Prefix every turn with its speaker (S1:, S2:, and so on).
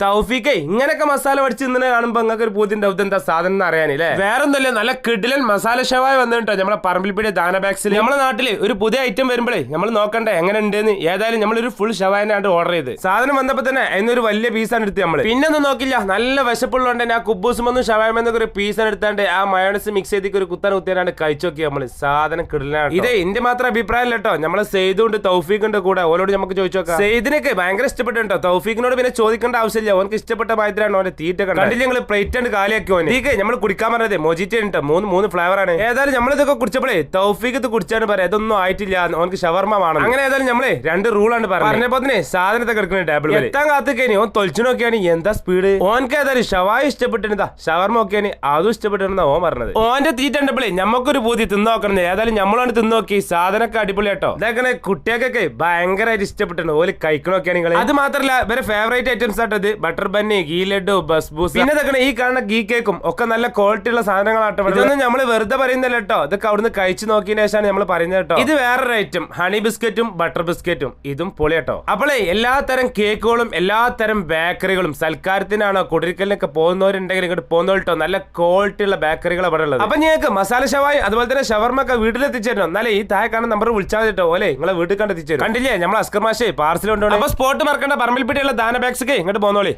S1: തൗഫീഖേ ഇങ്ങനൊക്കെ മസാല പഠിച്ച് ഇന്നലെ കാണുമ്പോ നിങ്ങൾക്ക് ഒരു പൂതിന്റെ എന്താ സാധനം എന്ന് അറിയാനില്ലേ? വേറെന്തല്ലേ നല്ല കിഡിലൻ മസാല ഷവായി വന്നിട്ടോ നമ്മളെ പറമ്പിൽപ്പിടി ദാന ബാക്സിൽ നമ്മളെ നാട്ടിൽ ഒരു പുതിയ ഐറ്റം വരുമ്പോഴേ നമ്മൾ നോക്കണ്ടേ എങ്ങനെ ഉണ്ടെന്ന് ഏതായാലും നമ്മൾ ഒരു ഫുൾ ഷവായനാണ് ഓർഡർ ചെയ്ത്. സാധനം വന്നപ്പോ തന്നെ അതിനൊരു വലിയ പീസാണ് എടുത്ത് നമ്മൾ. പിന്നെ ഒന്നും നോക്കില്ല നല്ല വിശപ്പുള്ളതുകൊണ്ട് ഞാൻ കുബൂസുമെന്നും ഷവായമെന്നൊക്കെ ഒരു പീസാണ് എടുത്താണ്ട് ആ മയോണസ് മിക്സ് ചെയ്തിട്ട് ഒരു കുത്താൻ കുത്തിയാണ്ട് കഴിച്ചു നോക്കി നമ്മൾ. സാധനം കിടലാണ് ഇതേ എന്റെ മാത്രം അഭിപ്രായം കേട്ടോ. നമ്മളെ സെയ്തുണ്ട് തൗഫീഖുണ്ട് കൂടെ ഓരോട് നമുക്ക് ചോദിച്ചു നോക്കാം. സെയ്ദിനൊക്കെ ഭയങ്കര ഇഷ്ടപ്പെട്ടുണ്ടോ തൗഫീഖിനോട് പിന്നെ ചോദിക്കേണ്ട ആവശ്യമില്ല ഓനക്ക് ഇഷ്ടപ്പെട്ട മാതിരിയാണ് ഓന്റെ തീറ്റ കണ്ടില്ല ഞങ്ങൾ പ്ലേറ്റ് ആണ് കാലിയാക്കി ഓനെ. ഈ നമ്മൾ കുടിക്കാൻ പറഞ്ഞത് മൊജിറ്റ ഉണ്ട് മൂന്ന് മൂന്ന് ഫ്ലേവർ ആണ്. ഏതായാലും നമ്മൾ ഇതൊക്കെ കുടിച്ചപ്പോഴേ തൗഫീഖ് ഇത് കുടിച്ചാണ് പറയാം. ഇതൊന്നും ആയിട്ടില്ല. ഓനക്ക് ഷവർമ വേണം. അങ്ങനെ ഏതായാലും നമ്മളെ രണ്ട് റൂൾ ആണ് പറഞ്ഞപ്പോ തന്നെ സാധനത്തെ കിടക്കുന്ന ടേബിൾ എത്താൻ കാത്തുക്കേനി. ഓൻ തൊളിച്ചു നോക്കിയാണ്. എന്താ സ്പീഡ് ഓനക്ക് ഏതായാലും ഷവായി ഇഷ്ടപ്പെട്ടിരുന്നതാ ഷവർമ ഒക്കെയാണ് അതും ഇഷ്ടപ്പെട്ടിരുന്ന ഓൻ പറഞ്ഞത്. ഓന്റെ തീറ്റ ഉണ്ടപ്പോഴേ നമുക്കൊരു പൂതി തിന്നോക്കണം ഏതായാലും നമ്മളാണ് തിന്നോക്കി സാധനമൊക്കെ അടിപൊളി കേട്ടോ ഇതൊക്കെ കുട്ടികൾക്കൊക്കെ ഭയങ്കരമായിട്ട് ഇഷ്ടപ്പെട്ടിട്ടുണ്ട്. ഓൽ കഴിക്കണമൊക്കെയാണ് നിങ്ങൾ അത് മാത്രമല്ല ഇവരെ ഫേവറേറ്റ് ഐറ്റംസ് ആട്ടോ ഇത്. ബട്ടർ ബന്നി ഗീ ലഡു ബസ് ബൂസ്. പിന്നെ ഇതൊക്കെ ഈ കാണുന്ന ഗീ കേക്കും ഒക്കെ നല്ല ക്വാളിറ്റി ഉള്ള സാധനങ്ങളാട്ടോ ഇതൊന്നും നമ്മൾ വെറുതെ പറയുന്നില്ല കേട്ടോ. ഇതൊക്കെ അവിടുന്ന് കഴിച്ചു നോക്കിയതിനു ശേഷമാണ് നമ്മൾ പറയുന്നത് കേട്ടോ. ഇത് വേറൊരു ഐറ്റം ഹണി ബിസ്ക്കറ്റും ബട്ടർ ബിസ്ക്കറ്റും ഇതും പൊളി കേട്ടോ. അപ്പോളേ എല്ലാ തരം കേക്കുകളും എല്ലാ തരം ബേക്കറികളും സൽക്കാരത്തിനാണോ കുടിരിക്കലിനൊക്കെ പോകുന്നവരുണ്ടെങ്കിൽ ഇങ്ങോട്ട് പോകുന്നവർ കേട്ടോ. നല്ല ക്വാളിറ്റി ഉള്ള ബേക്കറികൾ അവിടെ ഉള്ളത്. അപ്പൊ ഞങ്ങൾക്ക് മസാല ഷവായി അതുപോലെ തന്നെ ഷവർമ്മ ഒക്കെ വീട്ടിലെത്തിച്ചേരണം എന്നാലേ ഈ താഴെ കാണുന്ന നമ്പർ വിളിച്ചാൽ കേട്ടോ. ഓലെ നിങ്ങളെ വീട്ടിൽ കണ്ടെത്തിച്ചേരും കണ്ടില്ലേ? നമ്മൾ അസ്കർ മാഷേ പാർസൽ കൊണ്ടുപോകണം. അപ്പൊ സ്പോട്ട് മറക്കേണ്ട പിടിയുള്ള ദാന ബാഗ്സ് ഇങ്ങോട്ട് ಹೇಳಿ